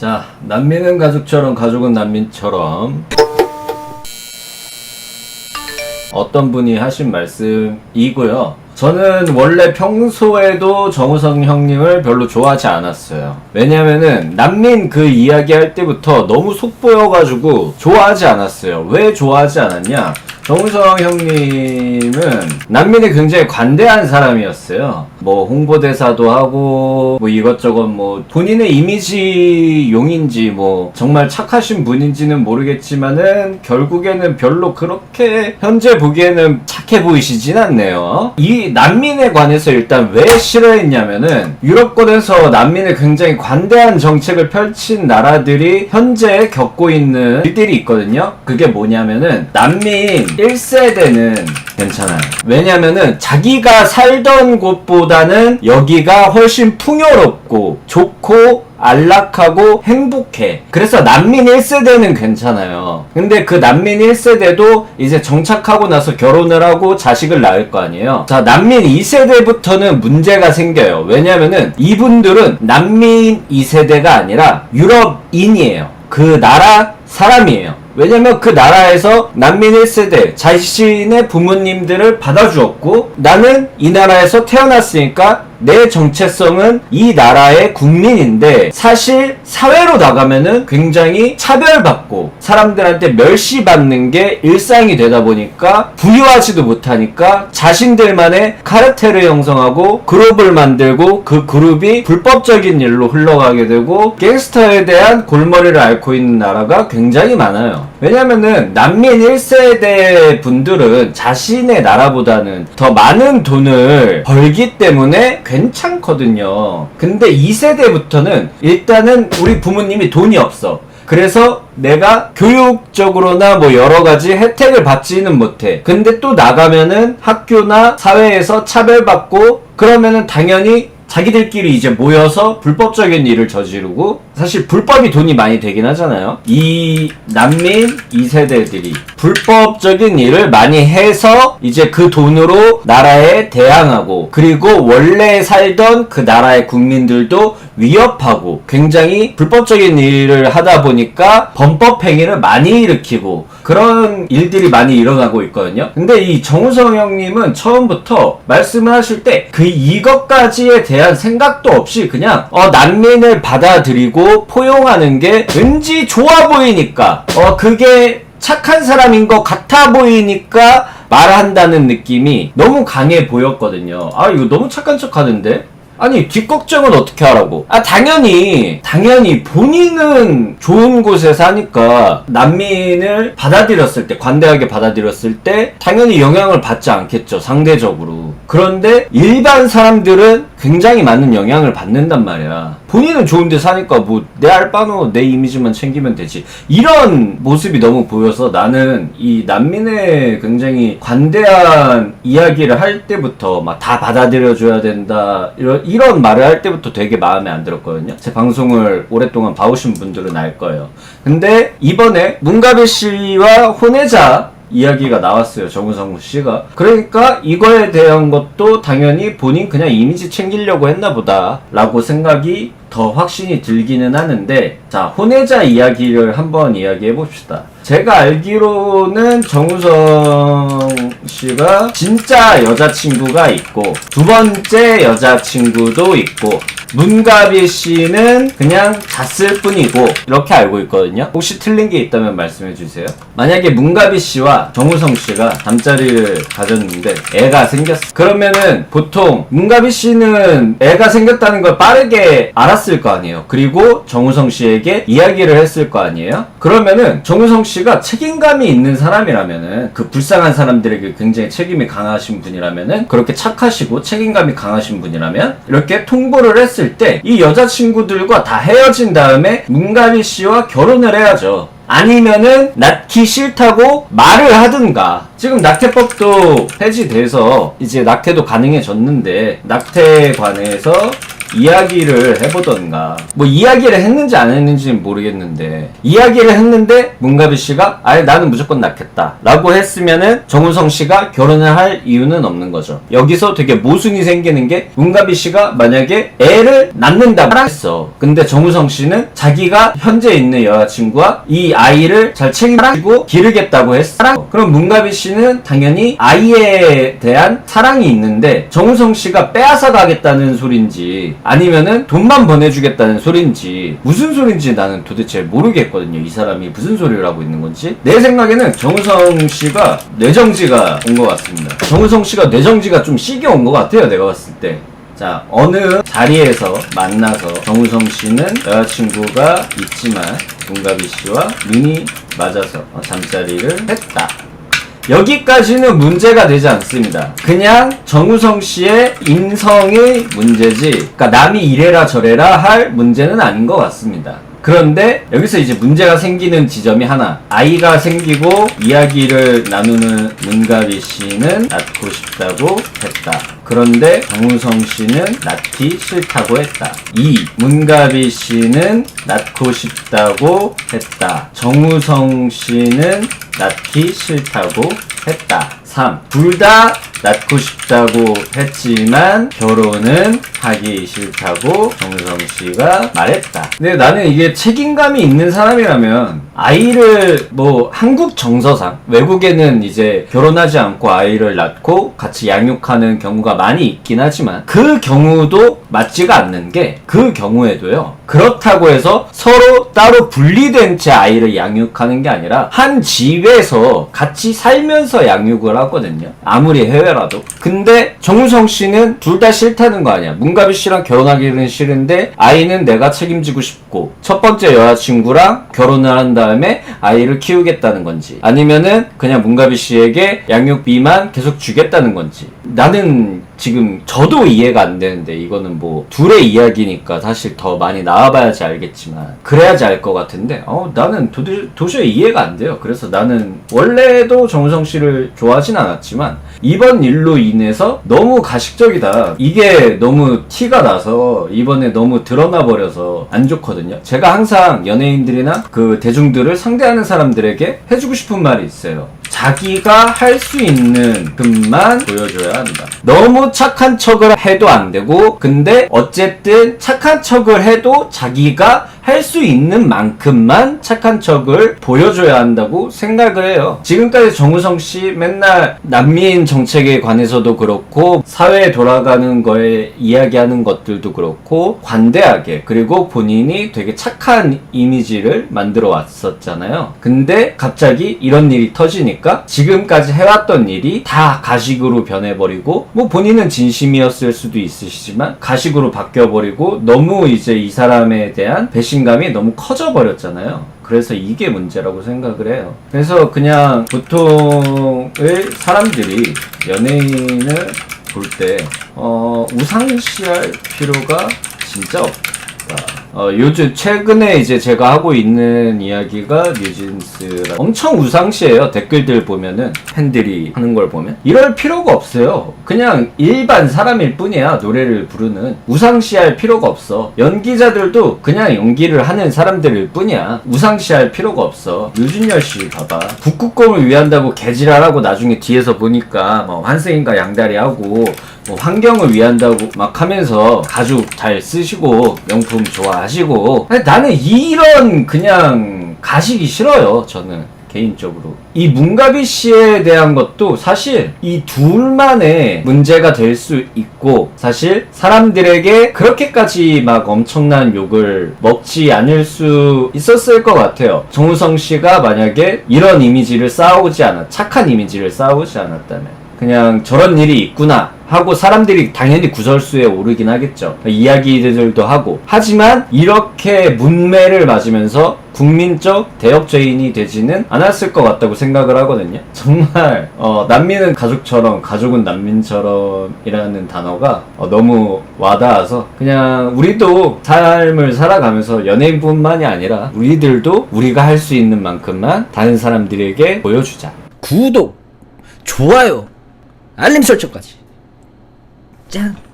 자, 난민은 가족처럼 가족은 난민처럼 어떤 분이 하신 말씀이고요. 저는 원래 평소에도 정우성 형님을 별로 좋아하지 않았어요. 왜냐면은 난민 그 이야기 할 때부터 너무 속보여가지고 좋아하지 않았어요. 왜 좋아하지 않았냐? 정우성 형님은 난민에 굉장히 관대한 사람이었어요. 뭐 홍보대사도 하고 뭐 이것저것 뭐 본인의 이미지 용인지 뭐 정말 착하신 분인지는 모르겠지만은 결국에는 별로 그렇게 현재 보기에는 착 해 보이시진 않네요. 이 난민에 관해서 일단 왜 싫어했냐면은 유럽권에서 난민에 굉장히 관대한 정책을 펼친 나라들이 현재 겪고 있는 일들이 있거든요. 그게 뭐냐면은 난민 1세대는 괜찮아요. 왜냐면은 자기가 살던 곳보다는 여기가 훨씬 풍요롭고 좋고 안락하고 행복해. 그래서 난민 1세대는 괜찮아요. 근데 그 난민 1세대도 이제 정착하고 나서 결혼을 하고 자식을 낳을 거 아니에요. 자, 난민 2세대부터는 문제가 생겨요. 왜냐면은 이분들은 난민 2세대가 아니라 유럽인이에요. 그 나라 사람이에요. 왜냐면 그 나라에서 난민 1세대 자신의 부모님들을 받아주었고 나는 이 나라에서 태어났으니까 내 정체성은 이 나라의 국민인데 사실 사회로 나가면은 굉장히 차별받고 사람들한테 멸시받는 게 일상이 되다 보니까 부유하지도 못하니까 자신들만의 카르텔을 형성하고 그룹을 만들고 그 그룹이 불법적인 일로 흘러가게 되고 갱스터에 대한 골머리를 앓고 있는 나라가 굉장히 많아요. 왜냐면은 난민 1세대 분들은 자신의 나라보다는 더 많은 돈을 벌기 때문에 괜찮거든요. 근데 2세대부터는 일단은 우리 부모님이 돈이 없어. 그래서 내가 교육적으로나 뭐 여러 가지 혜택을 받지는 못해. 근데 또 나가면은 학교나 사회에서 차별받고 그러면은 당연히 자기들끼리 이제 모여서 불법적인 일을 저지르고 사실 불법이 돈이 많이 되긴 하잖아요. 이 난민 2세대들이 불법적인 일을 많이 해서 이제 그 돈으로 나라에 대항하고 그리고 원래 살던 그 나라의 국민들도 위협하고 굉장히 불법적인 일을 하다 보니까 범법 행위를 많이 일으키고 그런 일들이 많이 일어나고 있거든요. 근데 이 정우성 형님은 처음부터 말씀을 하실 때 그 이것까지에 대한 생각도 없이 그냥 어 난민을 받아들이고 포용하는 게 왠지 좋아 보이니까 어 그게 착한 사람인 것 같아 보이니까 말한다는 느낌이 너무 강해 보였거든요. 아 이거 너무 착한 척 하는데? 아니 뒷걱정은 어떻게 하라고? 아 당연히 당연히 본인은 좋은 곳에 사니까 난민을 받아들였을 때 관대하게 받아들였을 때 당연히 영향을 받지 않겠죠 상대적으로 그런데 일반 사람들은 굉장히 많은 영향을 받는단 말이야 본인은 좋은데 사니까 뭐 내 알바노 내 이미지만 챙기면 되지 이런 모습이 너무 보여서 나는 이 난민의 굉장히 관대한 이야기를 할 때부터 막 다 받아들여줘야 된다 이런 이런 말을 할 때부터 되게 마음에 안 들었거든요. 제 방송을 오랫동안 봐오신 분들은 알 거예요. 근데 이번에 문가비 씨와 혼외자 이야기가 나왔어요. 정우성 씨가. 그러니까 이거에 대한 것도 당연히 본인 그냥 이미지 챙기려고 했나 보다라고 생각이 더 확신이 들기는 하는데 자 혼외자 이야기를 한번 이야기해 봅시다. 제가 알기로는 정우성 씨가 진짜 여자친구가 있고 두 번째 여자친구도 있고 문가비 씨는 그냥 잤을 뿐이고 이렇게 알고 있거든요. 혹시 틀린 게 있다면 말씀해 주세요. 만약에 문가비 씨와 정우성 씨가 잠자리를 가졌는데 애가 생겼어. 그러면은 보통 문가비 씨는 애가 생겼다는 걸 빠르게 알았을 거 아니에요. 그리고 정우성 씨에게 이야기를 했을 거 아니에요. 그러면은 정우성 씨가 책임감이 있는 사람이라면은 그 불쌍한 사람들에게 굉장히 책임이 강하신 분이라면은 그렇게 착하시고 책임감이 강하신 분이라면 이렇게 통보를 했을 때 이 여자친구들과 다 헤어진 다음에 문가비 씨와 결혼을 해야죠. 아니면은 낳기 싫다고 말을 하든가 지금 낙태법도 폐지돼서 이제 낙태도 가능해졌는데 낙태에 관해서 이야기를 해보던가. 뭐 이야기를 했는지 안 했는지는 모르겠는데 이야기를 했는데 문가비 씨가 아예 나는 무조건 낳겠다 라고 했으면은 정우성 씨가 결혼을 할 이유는 없는 거죠. 여기서 되게 모순이 생기는 게 문가비 씨가 만약에 애를 낳는다고 했어. 근데 정우성 씨는 자기가 현재 있는 여자친구와 이 아이를 잘 책임지고 기르겠다고 했어. 그럼 문가비 씨는 당연히 아이에 대한 사랑이 있는데 정우성 씨가 빼앗아 가겠다는 소린지 아니면은 돈만 보내주겠다는 소린지 무슨 소린지 나는 도대체 모르겠거든요. 이 사람이 무슨 소리를 하고 있는 건지. 내 생각에는 정우성 씨가 뇌정지가 온 것 같습니다. 정우성 씨가 뇌정지가 좀 시게 온 것 같아요 내가 봤을 때. 자, 어느 자리에서 만나서 정우성 씨는 여자친구가 있지만 문가비 씨와 눈이 맞아서 어, 잠자리를 했다. 여기까지는 문제가 되지 않습니다. 그냥 정우성 씨의 인성의 문제지, 그러니까 남이 이래라 저래라 할 문제는 아닌 것 같습니다. 그런데 여기서 이제 문제가 생기는 지점이 하나. 아이가 생기고 이야기를 나누는 문가비 씨는 낳고 싶다고 했다. 그런데 정우성 씨는 낳기 싫다고 했다. 2. 문가비 씨는 낳고 싶다고 했다. 정우성 씨는 낳기 싫다고 했다. 3. 둘 다 낳고 싶다고 했지만 결혼은 하기 싫다고 정우성 씨가 말했다. 근데 나는 이게 책임감이 있는 사람이라면 아이를 뭐 한국 정서상 외국에는 이제 결혼하지 않고 아이를 낳고 같이 양육하는 경우가 많이 있긴 하지만 그 경우도 맞지가 않는 게 그 경우에도요. 그렇다고 해서 서로 따로 분리된 채 아이를 양육하는 게 아니라 한 집에서 같이 살면서 양육을 하거든요. 아무리 해외라도. 근데 정우성 씨는 둘 다 싫다는 거 아니야. 문가비 씨랑 결혼하기는 싫은데 아이는 내가 책임지고 싶고 첫 번째 여자친구랑 결혼을 한 다음에 아이를 키우겠다는 건지 아니면은 그냥 문가비 씨에게 양육비만 계속 주겠다는 건지 나는 지금 저도 이해가 안 되는데 이거는 뭐 둘의 이야기니까 사실 더 많이 나와봐야지 알겠지만 그래야지 알 것 같은데 어 나는 도대, 도저히 이해가 안 돼요. 그래서 나는 원래도 정우성 씨를 좋아하진 않았지만 이번 일로 인해서 너무 가식적이다. 이게 너무 티가 나서 이번에 너무 드러나 버려서 안 좋거든요. 제가 항상 연예인들이나 그 대중들을 상대하는 사람들에게 해주고 싶은 말이 있어요. 자기가 할 수 있는 것만 보여줘야 한다. 너무 착한 척을 해도 안 되고, 근데 어쨌든 착한 척을 해도 자기가 할 수 있는 만큼만 착한 척을 보여줘야 한다고 생각을 해요. 지금까지 정우성 씨 맨날 난민 정책에 관해서도 그렇고, 사회에 돌아가는 거에 이야기하는 것들도 그렇고, 관대하게, 그리고 본인이 되게 착한 이미지를 만들어 왔었잖아요. 근데 갑자기 이런 일이 터지니까 지금까지 해왔던 일이 다 가식으로 변해버리고, 뭐 본인은 진심이었을 수도 있으시지만, 가식으로 바뀌어버리고, 너무 이제 이 사람에 대한 배신 감이 너무 커져 버렸잖아요. 그래서 이게 문제라고 생각을 해요. 그래서 그냥 보통의 사람들이 연예인을 볼 때, 어, 우상시할 필요가 진짜 없다. 어, 요즘 최근에 이제 제가 하고 있는 이야기가 뉴진스라 엄청 우상시해요. 댓글들 보면은 팬들이 하는 걸 보면 이럴 필요가 없어요. 그냥 일반 사람일 뿐이야 노래를 부르는 우상시할 필요가 없어. 연기자들도 그냥 연기를 하는 사람들일 뿐이야. 우상시할 필요가 없어. 유준열 씨 봐봐. 북극곰을 위한다고 개지랄하고 나중에 뒤에서 보니까 뭐 환승인가 양다리 하고 뭐 환경을 위한다고 막 하면서 가죽 잘 쓰시고 명품 좋아하시고. 나는 이런 그냥 가식이 싫어요 저는 개인적으로. 이 문가비 씨에 대한 것도 사실 이 둘만의 문제가 될 수 있고 사실 사람들에게 그렇게까지 막 엄청난 욕을 먹지 않을 수 있었을 것 같아요. 정우성 씨가 만약에 이런 이미지를 쌓아오지 않았 착한 이미지를 쌓아오지 않았다면 그냥 저런 일이 있구나 하고 사람들이 당연히 구설수에 오르긴 하겠죠. 이야기들도 하고. 하지만 이렇게 문매를 맞으면서 국민적 대역죄인이 되지는 않았을 것 같다고 생각을 하거든요. 정말 어, 난민은 가족처럼 가족은 난민처럼이라는 단어가 어, 너무 와닿아서 그냥 우리도 삶을 살아가면서 연예인뿐만이 아니라 우리들도 우리가 할 수 있는 만큼만 다른 사람들에게 보여주자. 구독, 좋아요, 알림 설정까지. じゃん